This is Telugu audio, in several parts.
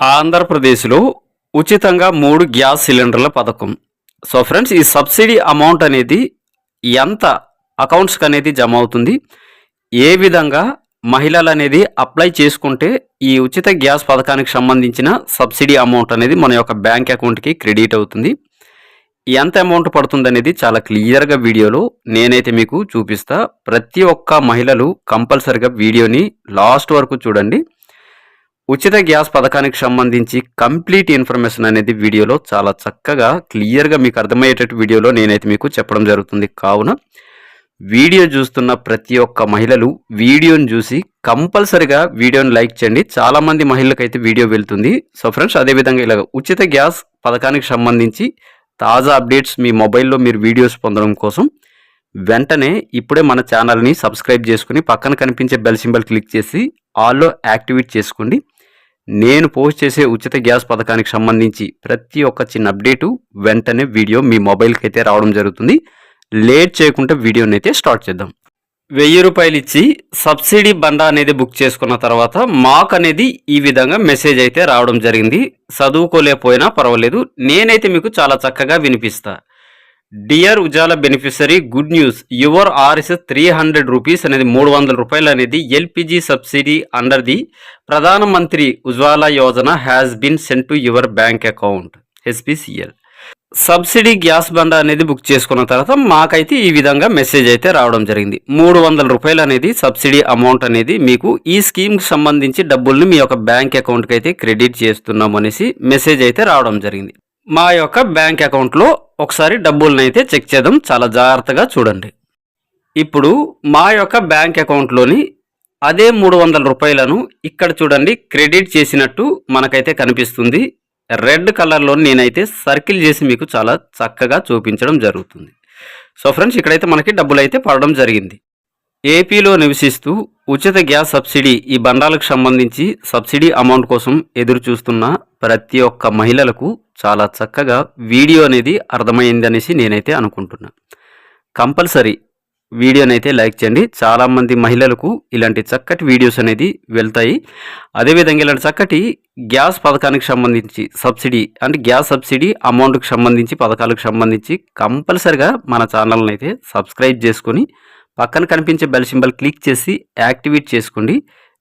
ఆంధ్రప్రదేశ్లో ఉచితంగా మూడు గ్యాస్ సిలిండర్ల పథకం. సో ఫ్రెండ్స్ ఈ సబ్సిడీ అమౌంట్ అనేది ఎంత అకౌంట్స్కి అనేది జమ అవుతుంది? ఏ విధంగా మహిళలు అనేది అప్లై చేసుకుంటే ఈ ఉచిత గ్యాస్ పథకానికి సంబంధించిన సబ్సిడీ అమౌంట్ అనేది మన యొక్క బ్యాంక్ అకౌంట్కి క్రెడిట్ అవుతుంది? ఎంత అమౌంట్ పడుతుంది అనేది చాలా క్లియర్గా వీడియోలో నేనైతే మీకు చూపిస్తా. ప్రతి ఒక్క మహిళలు కంపల్సరిగా వీడియోని లాస్ట్ వరకు చూడండి. ఉచిత గ్యాస్ పథకానికి సంబంధించి కంప్లీట్ ఇన్ఫర్మేషన్ అనేది వీడియోలో చాలా చక్కగా క్లియర్గా మీకు అర్థమయ్యేటట్టు వీడియోలో నేనైతే మీకు చెప్పడం జరుగుతుంది. కావున వీడియో చూస్తున్న ప్రతి ఒక్క మహిళలు వీడియోని చూసి కంపల్సరిగా వీడియోని లైక్ చేయండి. చాలామంది మహిళలకైతే వీడియో వెళ్తుంది. సో ఫ్రెండ్స్ అదేవిధంగా ఇలాగ ఉచిత గ్యాస్ పథకానికి సంబంధించి తాజా అప్డేట్స్ మీ మొబైల్లో మీరు వీడియోస్ పొందడం కోసం వెంటనే ఇప్పుడే మన ఛానల్ని సబ్స్క్రైబ్ చేసుకుని పక్కన కనిపించే బెల్ సింబల్ క్లిక్ చేసి ఆల్లో యాక్టివేట్ చేసుకోండి. నేను పోస్ట్ చేసే ఉచిత గ్యాస్ పథకానికి సంబంధించి ప్రతి ఒక్క చిన్న అప్డేటు వెంటనే వీడియో మీ మొబైల్కి అయితే రావడం జరుగుతుంది. లేట్ చేయకుండా వీడియోని అయితే స్టార్ట్ చేద్దాం. వెయ్యి రూపాయలు ఇచ్చి సబ్సిడీ బండ అనేది బుక్ చేసుకున్న తర్వాత మాకు అనేది ఈ విధంగా మెసేజ్ అయితే రావడం జరిగింది. చదువుకోలేకపోయినా పర్వాలేదు. నేనైతే మీకు చాలా చక్కగా వినిపిస్తా. Dear Ujala beneficiary good news. Your RSS three hundred rupees అనేది మూడు వందల రూపాయలు అనేది LPG subsidy under the Pradhan Mantri Ujjwala Yojana has been sent to your bank account HPCL subsidy gas బండ అనేది బుక్ చేసుకున్న తర్వాత మాకైతే ఈ విధంగా మెసేజ్ అయితే రావడం జరిగింది. మూడు వందల రూపాయలు అనేది సబ్సిడీ అమౌంట్ అనేది మీకు ఈ స్కీమ్కి సంబంధించి డబ్బుల్ని మీ యొక్క బ్యాంక్ అకౌంట్కి అయితే క్రెడిట్ చేస్తున్నాం అనేసి మెసేజ్ అయితే రావడం జరిగింది. మా యొక్క బ్యాంక్ అకౌంట్లో ఒకసారి డబ్బుల్ని అయితే చెక్ చేద్దాం. చాలా జాగ్రత్తగా చూడండి. ఇప్పుడు మా యొక్క బ్యాంక్ అకౌంట్లోని అదే మూడు వందల రూపాయలను ఇక్కడ చూడండి. క్రెడిట్ చేసినట్టు మనకైతే కనిపిస్తుంది. రెడ్ కలర్లో నేనైతే సర్కిల్ చేసి మీకు చాలా చక్కగా చూపించడం జరుగుతుంది. సో ఫ్రెండ్స్ ఇక్కడైతే మనకి డబ్బులు అయితే పడడం జరిగింది. ఏపీలో నివసిస్తూ ఉచిత గ్యాస్ సబ్సిడీ ఈ బండాలకు సంబంధించి సబ్సిడీ అమౌంట్ కోసం ఎదురు చూస్తున్న ప్రతి ఒక్క మహిళలకు చాలా చక్కగా వీడియో అనేది అర్థమైంది అనేసి నేనైతే అనుకుంటున్నా. కంపల్సరీ వీడియోని అయితే లైక్ చేయండి. చాలామంది మహిళలకు ఇలాంటి చక్కటి వీడియోస్ అనేది వెళ్తాయి. అదేవిధంగా ఇలాంటి చక్కటి గ్యాస్ పథకానికి సంబంధించి సబ్సిడీ అంటే గ్యాస్ సబ్సిడీ అమౌంట్కి సంబంధించి పథకాలకు సంబంధించి కంపల్సరిగా మన ఛానల్ని అయితే సబ్స్క్రైబ్ చేసుకొని పక్కన కనిపించే బెల్ సింబల్ క్లిక్ చేసి యాక్టివేట్ చేసుకోండి.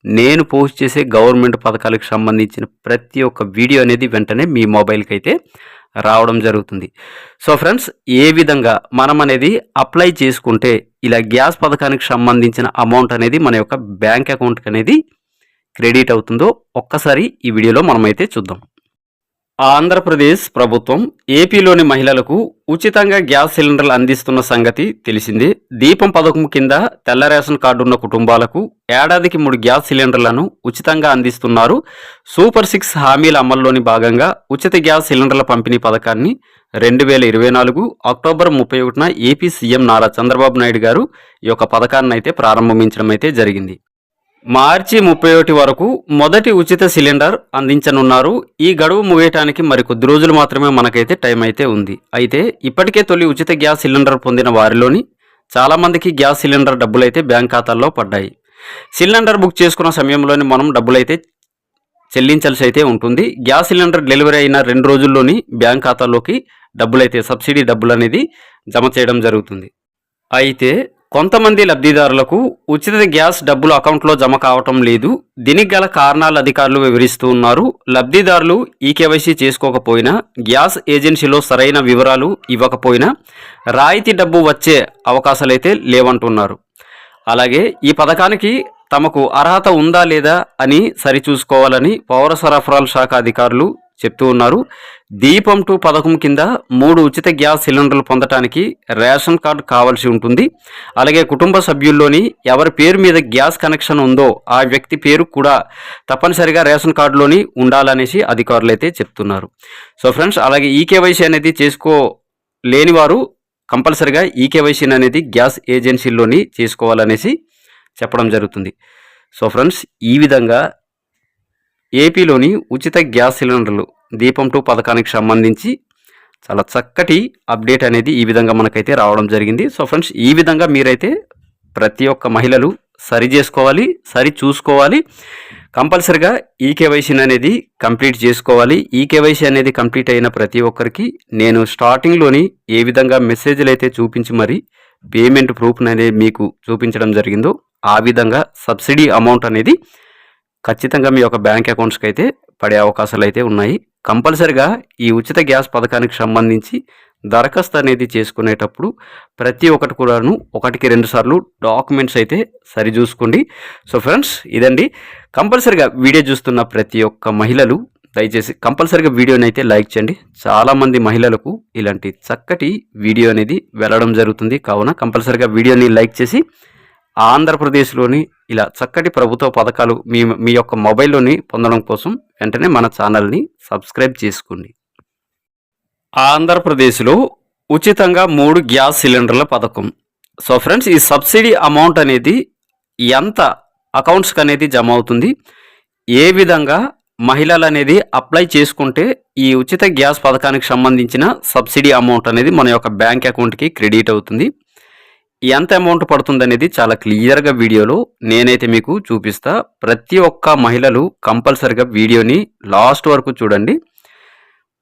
నేను పోస్ట్ చేసే గవర్నమెంట్ పథకాలకు సంబంధించిన ప్రతి ఒక్క వీడియో అనేది వెంటనే మీ మొబైల్కి అయితే రావడం జరుగుతుంది. సో ఫ్రెండ్స్ ఏ విధంగా మనం అనేది అప్లై చేసుకుంటే ఇలా గ్యాస్ పథకానికి సంబంధించిన అమౌంట్ అనేది మన యొక్క బ్యాంక్ అకౌంట్కి అనేది క్రెడిట్ అవుతుందో ఒక్కసారి ఈ వీడియోలో మనమైతే చూద్దాం. ఆంధ్రప్రదేశ్ ప్రభుత్వం ఏపీలోని మహిళలకు ఉచితంగా గ్యాస్ సిలిండర్లు అందిస్తున్న సంగతి తెలిసిందే. దీపం పథకం కింద తెల్ల రేషన్ కార్డు ఉన్న కుటుంబాలకు ఏడాదికి మూడు గ్యాస్ సిలిండర్లను ఉచితంగా అందిస్తున్నారు. సూపర్ సిక్స్ హామీల అమల్లోని భాగంగా ఉచిత గ్యాస్ సిలిండర్ల పంపిణీ పథకాన్ని రెండు వేల ఇరవై నాలుగు అక్టోబర్ ముప్పై ఒకటిన ఏపీ సీఎం నారా చంద్రబాబు నాయుడు గారు ఈ యొక్క పథకాన్ని అయితే ప్రారంభించడం అయితే జరిగింది. మార్చి ముప్పై ఒకటి వరకు మొదటి ఉచిత సిలిండర్ అందించనున్నారు. ఈ గడువు ముగియటానికి మరి కొద్ది రోజులు మాత్రమే మనకైతే టైం అయితే ఉంది. అయితే ఇప్పటికే తొలి ఉచిత గ్యాస్ సిలిండర్ పొందిన వారిలోని చాలామందికి గ్యాస్ సిలిండర్ డబ్బులైతే బ్యాంక్ ఖాతాల్లో పడ్డాయి. సిలిండర్ బుక్ చేసుకున్న సమయంలోనే మనం డబ్బులైతే చెల్లించాల్సి అయితే ఉంటుంది. గ్యాస్ సిలిండర్ డెలివరీ అయిన రెండు రోజుల్లోని బ్యాంక్ ఖాతాలోకి డబ్బులైతే సబ్సిడీ డబ్బులు అనేది జమ చేయడం జరుగుతుంది. అయితే కొంతమంది లబ్ధిదారులకు ఉచిత గ్యాస్ డబ్బులు అకౌంట్లో జమ కావటం లేదు. దీనికి గల కారణాలు అధికారులు వివరిస్తూ ఉన్నారు. లబ్ధిదారులు ఈ కేవైసీ చేసుకోకపోయినా గ్యాస్ ఏజెన్సీలో సరైన వివరాలు ఇవ్వకపోయినా రాయితీ డబ్బు వచ్చే అవకాశాలైతే లేవంటున్నారు. అలాగే ఈ పథకానికి తమకు అర్హత ఉందా లేదా అని సరిచూసుకోవాలని పౌర సరఫరాల శాఖ అధికారులు చెప్తూ ఉన్నారు. దీపం టూ పథకం కింద మూడు ఉచిత గ్యాస్ సిలిండర్లు పొందటానికి రేషన్ కార్డు కావాల్సి ఉంటుంది. అలాగే కుటుంబ సభ్యుల్లోని ఎవరి పేరు మీద గ్యాస్ కనెక్షన్ ఉందో ఆ వ్యక్తి పేరు కూడా తప్పనిసరిగా రేషన్ కార్డులోని ఉండాలనేసి అధికారులు అయితే చెప్తున్నారు. సో ఫ్రెండ్స్ అలాగే ఈ కేవైసీ అనేది చేసుకోలేని వారు కంపల్సరిగా ఈ అనేది గ్యాస్ ఏజెన్సీల్లోని చేసుకోవాలనేసి చెప్పడం జరుగుతుంది. సో ఫ్రెండ్స్ ఈ విధంగా ఏపీలోని ఉచిత గ్యాస్ సిలిండర్లు దీపం టూ పథకానికి సంబంధించి చాలా చక్కటి అప్డేట్ అనేది ఈ విధంగా మనకైతే రావడం జరిగింది. సో ఫ్రెండ్స్ ఈ విధంగా మీరైతే ప్రతి ఒక్క మహిళలు సరి చేసుకోవాలి సరి చూసుకోవాలి. కంపల్సరిగా ఈ కేవైసీని అనేది కంప్లీట్ చేసుకోవాలి. ఈ కేవైసీ అనేది కంప్లీట్ అయిన ప్రతి ఒక్కరికి నేను స్టార్టింగ్లోని ఏ విధంగా మెసేజ్లు అయితే చూపించి మరి పేమెంట్ ప్రూఫ్ అనేది మీకు చూపించడం జరిగిందో ఆ విధంగా సబ్సిడీ అమౌంట్ అనేది ఖచ్చితంగా మీ యొక్క బ్యాంక్ అకౌంట్స్కి అయితే పడే అవకాశాలు అయితే ఉన్నాయి. కంపల్సరిగా ఈ ఉచిత గ్యాస్ పథకానికి సంబంధించి దరఖాస్తు అనేది చేసుకునేటప్పుడు ప్రతి ఒక్కటి కూడాను ఒకటికి రెండు సార్లు డాక్యుమెంట్స్ అయితే సరి చూసుకోండి సో ఫ్రెండ్స్ ఇదండి. కంపల్సరిగా వీడియో చూస్తున్న ప్రతి ఒక్క మహిళలు దయచేసి కంపల్సరిగా వీడియోని అయితే లైక్ చేయండి. చాలామంది మహిళలకు ఇలాంటి చక్కటి వీడియో అనేది వెళ్ళడం జరుగుతుంది. కావున కంపల్సరిగా వీడియోని లైక్ చేసి ఆంధ్రప్రదేశ్లోని ఇలా చక్కటి ప్రభుత్వ పథకాలు మీ మీ యొక్క మొబైల్లోని పొందడం కోసం వెంటనే మన ఛానల్ని సబ్స్క్రైబ్ చేసుకోండి. ఆంధ్రప్రదేశ్లో ఉచితంగా మూడు గ్యాస్ సిలిండర్ల పథకం. సో ఫ్రెండ్స్ ఈ సబ్సిడీ అమౌంట్ అనేది ఎంత అకౌంట్స్కి అనేది జమ అవుతుంది? ఏ విధంగా మహిళలు అనేది అప్లై చేసుకుంటే ఈ ఉచిత గ్యాస్ పథకానికి సంబంధించిన సబ్సిడీ అమౌంట్ అనేది మన యొక్క బ్యాంక్ అకౌంట్కి క్రెడిట్ అవుతుంది? ఎంత అమౌంట్ పడుతుంది అనేది చాలా క్లియర్గా వీడియోలో నేనైతే మీకు చూపిస్తా. ప్రతి ఒక్క మహిళలు కంపల్సరిగా వీడియోని లాస్ట్ వరకు చూడండి.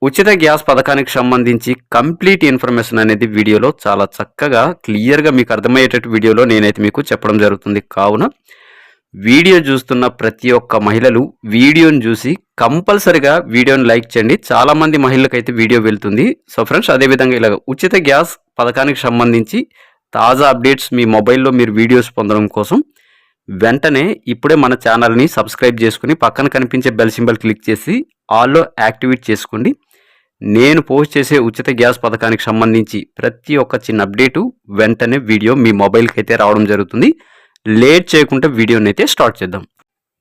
ఉచిత గ్యాస్ పథకానికి సంబంధించి కంప్లీట్ ఇన్ఫర్మేషన్ అనేది వీడియోలో చాలా చక్కగా క్లియర్గా మీకు అర్థమయ్యేటట్టు వీడియోలో నేనైతే మీకు చెప్పడం జరుగుతుంది. కావున వీడియో చూస్తున్న ప్రతి ఒక్క మహిళలు వీడియోని చూసి కంపల్సరిగా వీడియోని లైక్ చేయండి. చాలామంది మహిళలకైతే వీడియో వెళ్తుంది. సో ఫ్రెండ్స్ అదేవిధంగా ఇలా ఉచిత గ్యాస్ పథకానికి సంబంధించి తాజా అప్డేట్స్ మీ మొబైల్లో మీరు వీడియోస్ పొందడం కోసం వెంటనే ఇప్పుడే మన ఛానల్ని సబ్స్క్రైబ్ చేసుకుని పక్కన కనిపించే బెల్ సింబల్ క్లిక్ చేసి ఆల్లో యాక్టివేట్ చేసుకోండి. నేను పోస్ట్ చేసే ఉచిత గ్యాస్ పథకానికి సంబంధించి ప్రతి ఒక్క చిన్న అప్డేటు వెంటనే వీడియో మీ మొబైల్కి అయితే రావడం జరుగుతుంది. లేట్ చేయకుండా వీడియోని అయితే స్టార్ట్ చేద్దాం.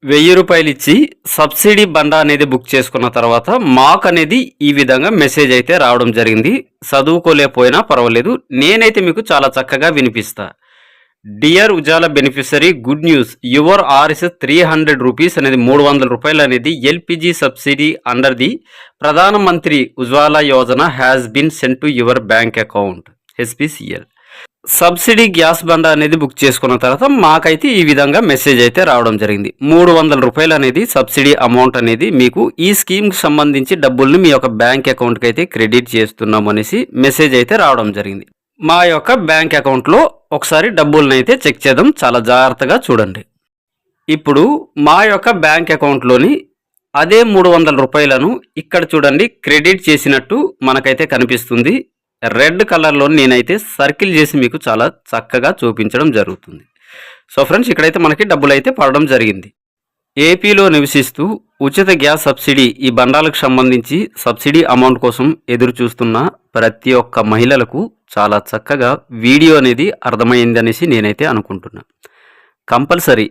వెయ్యి రూపాయలు ఇచ్చి సబ్సిడీ బండా అనేది బుక్ చేసుకున్న తర్వాత మాక్ అనేది ఈ విధంగా మెసేజ్ అయితే రావడం జరిగింది. చదువుకోలేకపోయినా పర్వాలేదు. నేనైతే మీకు చాలా చక్కగా వినిపిస్తా. Dear Ujjwala beneficiary good news. Your RSS three hundred rupees అనేది మూడు వందల రూపాయలు అనేది LPG subsidy under the Pradhan Mantri Ujjwala Yojana has been sent to your bank account HPCL subsidy gas బండ అనేది బుక్ చేసుకున్న తర్వాత మాకైతే ఈ విధంగా మెసేజ్ అయితే రావడం జరిగింది. మూడు వందల రూపాయలు అనేది సబ్సిడీ అమౌంట్ అనేది మీకు ఈ స్కీమ్కి సంబంధించి డబ్బుల్ని మీ యొక్క బ్యాంక్ అకౌంట్కి అయితే క్రెడిట్ చేస్తున్నాం అనేసి మెసేజ్ అయితే రావడం జరిగింది. మా యొక్క బ్యాంక్ అకౌంట్లో ఒకసారి డబ్బుల్ని అయితే చెక్ చేద్దాం. చాలా జాగ్రత్తగా చూడండి. ఇప్పుడు మా యొక్క బ్యాంక్ అకౌంట్లోని అదే మూడు వందల రూపాయలను ఇక్కడ చూడండి. క్రెడిట్ చేసినట్టు మనకైతే కనిపిస్తుంది. రెడ్ కలర్లో నేనైతే సర్కిల్ చేసి మీకు చాలా చక్కగా చూపించడం జరుగుతుంది. సో ఫ్రెండ్స్ ఇక్కడైతే మనకి డబ్బులు అయితే పడడం జరిగింది. ఏపీలో నివసిస్తూ ఉచిత గ్యాస్ సబ్సిడీ ఈ బండాలకు సంబంధించి సబ్సిడీ అమౌంట్ కోసం ఎదురు చూస్తున్న ప్రతి ఒక్క మహిళలకు చాలా చక్కగా వీడియో అనేది అర్థమైంది అనేసి నేనైతే అనుకుంటున్నా. కంపల్సరీ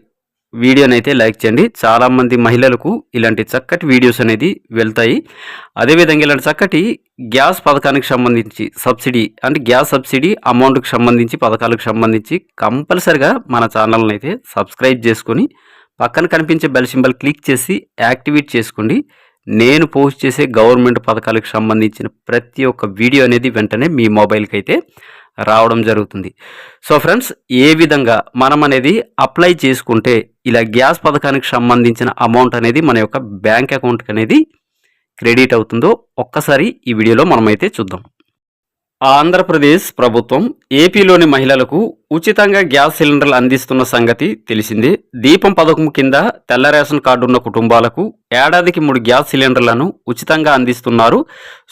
వీడియోని అయితే లైక్ చేయండి. చాలామంది మహిళలకు ఇలాంటి చక్కటి వీడియోస్ అనేది వెళ్తాయి. అదేవిధంగా ఇలాంటి చక్కటి గ్యాస్ పథకానికి సంబంధించి సబ్సిడీ అంటే గ్యాస్ సబ్సిడీ అమౌంట్కి సంబంధించి పథకాలకు సంబంధించి కంపల్సరిగా మన ఛానల్ని అయితే సబ్స్క్రైబ్ చేసుకొని పక్కన కనిపించే బెల్ సింబల్ క్లిక్ చేసి యాక్టివేట్ చేసుకోండి. నేను పోస్ట్ చేసే గవర్నమెంట్ పథకాలకు సంబంధించిన ప్రతి ఒక్క వీడియో అనేది వెంటనే మీ మొబైల్కి అయితే రావడం జరుగుతుంది. సో ఫ్రెండ్స్ ఏ విధంగా మనం అనేది అప్లై చేసుకుంటే ఇలా గ్యాస్ పథకానికి సంబంధించిన అమౌంట్ అనేది మన యొక్క బ్యాంక్ అకౌంట్కి అనేది క్రెడిట్ అవుతుందో ఒక్కసారి ఈ వీడియోలో మనమైతే చూద్దాం. ఆంధ్రప్రదేశ్ ప్రభుత్వం ఏపీలోని మహిళలకు ఉచితంగా గ్యాస్ సిలిండర్లు అందిస్తున్న సంగతి తెలిసిందే. దీపం పథకం కింద తెల్ల రేషన్ కార్డున్న కుటుంబాలకు ఏడాదికి మూడు గ్యాస్ సిలిండర్లను ఉచితంగా అందిస్తున్నారు.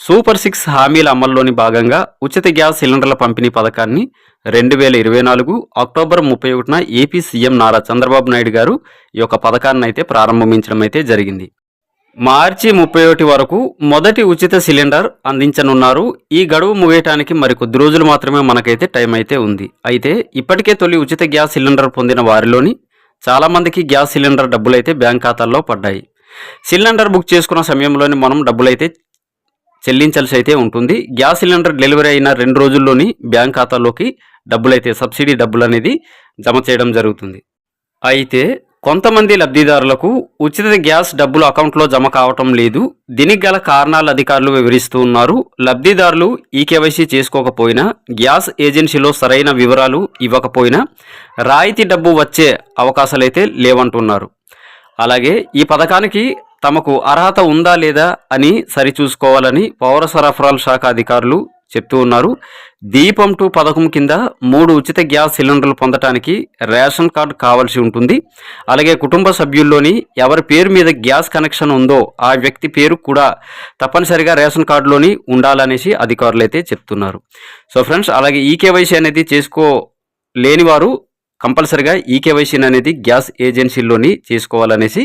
సూపర్ సిక్స్ హామీల అమల్లోని భాగంగా ఉచిత గ్యాస్ సిలిండర్ల పంపిణీ పథకాన్ని రెండు వేల ఇరవై నాలుగు అక్టోబర్ ముప్పై ఒకటిన ఏపీ సీఎం నారా చంద్రబాబు నాయుడు గారు ఈ యొక్క పథకాన్ని అయితే ప్రారంభించడం అయితే జరిగింది. మార్చి ముప్పై ఒకటి వరకు మొదటి ఉచిత సిలిండర్ అందించనున్నారు. ఈ గడువు ముగియటానికి మరి కొద్ది రోజులు మాత్రమే మనకైతే టైం అయితే ఉంది. అయితే ఇప్పటికే తొలి ఉచిత గ్యాస్ సిలిండర్ పొందిన వారిలోని చాలామందికి గ్యాస్ సిలిండర్ డబ్బులు అయితే బ్యాంక్ ఖాతాల్లో పడ్డాయి. సిలిండర్ బుక్ చేసుకున్న సమయంలోనే మనం డబ్బులైతే చెల్లించాల్సి అయితే ఉంటుంది. గ్యాస్ సిలిండర్ డెలివరీ అయిన రెండు రోజుల్లోని బ్యాంక్ ఖాతాలోకి డబ్బులైతే సబ్సిడీ డబ్బులు అనేది జమ చేయడం జరుగుతుంది. అయితే కొంతమంది లబ్ధిదారులకు ఉచిత గ్యాస్ డబ్బులు అకౌంట్లో జమ కావటం లేదు. దీనికి గల కారణాలు అధికారులు వివరిస్తూ ఉన్నారు. లబ్ధిదారులు ఈ కేవైసీ చేసుకోకపోయినా గ్యాస్ ఏజెన్సీలో సరైన వివరాలు ఇవ్వకపోయినా రాయితీ డబ్బు వచ్చే అవకాశాలైతే లేవంటున్నారు. అలాగే ఈ పథకానికి తమకు అర్హత ఉందా లేదా అని సరిచూసుకోవాలని పౌర సరఫరాల శాఖ అధికారులు చెప్తూ ఉన్నారు. దీపం టూ పథకం కింద మూడు ఉచిత గ్యాస్ సిలిండర్లు పొందటానికి రేషన్ కార్డు కావాల్సి ఉంటుంది. అలాగే కుటుంబ సభ్యుల్లోని ఎవరి పేరు మీద గ్యాస్ కనెక్షన్ ఉందో ఆ వ్యక్తి పేరు కూడా తప్పనిసరిగా రేషన్ కార్డులోని ఉండాలనేసి అధికారులు అయితే చెప్తున్నారు. సో ఫ్రెండ్స్ అలాగే ఈ కేవైసీ అనేది చేసుకోలేని వారు కంపల్సరిగా ఈ కేవైసీ అనేది గ్యాస్ ఏజెన్సీల్లోని చేసుకోవాలనేసి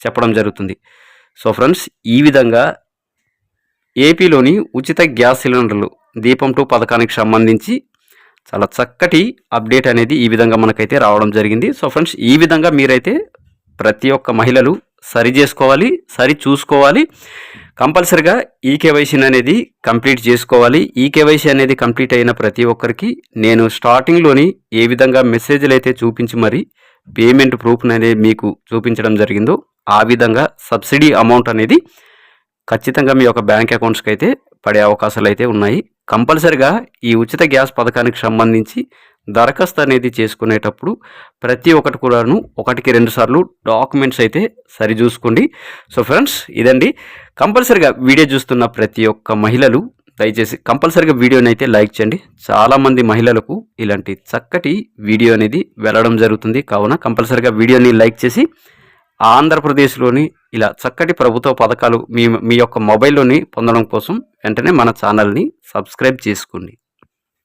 చెప్పడం జరుగుతుంది. సో ఫ్రెండ్స్ ఈ విధంగా ఏపీలోని ఉచిత గ్యాస్ సిలిండర్లు దీపం టూ పథకానికి సంబంధించి చాలా చక్కటి అప్డేట్ అనేది ఈ విధంగా మనకైతే రావడం జరిగింది. సో ఫ్రెండ్స్ ఈ విధంగా మీరైతే ప్రతి ఒక్క మహిళలు సరి చేసుకోవాలి సరి చూసుకోవాలి. కంపల్సరిగా ఈ కేవైసీ అనేది కంప్లీట్ చేసుకోవాలి. ఈ కేవైసీ అనేది కంప్లీట్ అయిన ప్రతి ఒక్కరికి నేను స్టార్టింగ్లోని ఏ విధంగా మెసేజ్లు అయితే చూపించి మరి పేమెంట్ ప్రూఫ్ని అనేది మీకు చూపించడం జరిగిందో ఆ విధంగా సబ్సిడీ అమౌంట్ అనేది ఖచ్చితంగా మీ యొక్క బ్యాంక్ అకౌంట్స్కి అయితే పడే అవకాశాలు అయితే ఉన్నాయి. కంపల్సరిగా ఈ ఉచిత గ్యాస్ పథకానికి సంబంధించి దరఖాస్తు అనేది చేసుకునేటప్పుడు ప్రతి ఒక్కటి కూడాను ఒకటికి రెండు సార్లు డాక్యుమెంట్స్ అయితే సరిచూసుకోండి. సో ఫ్రెండ్స్ ఇదండి. కంపల్సరిగా వీడియో చూస్తున్న ప్రతి ఒక్క మహిళలు దయచేసి కంపల్సరిగా వీడియోని అయితే లైక్ చేయండి. చాలామంది మహిళలకు ఇలాంటి చక్కటి వీడియో అనేది వెళ్ళడం జరుగుతుంది. కావున కంపల్సరిగా వీడియోని లైక్ చేసి ఆంధ్రప్రదేశ్లోని ఇలా చక్కటి ప్రభుత్వ పథకాలు మీ మీ యొక్క మొబైల్లోని పొందడం కోసం వెంటనే మన ఛానల్ని సబ్స్క్రైబ్ చేసుకోండి.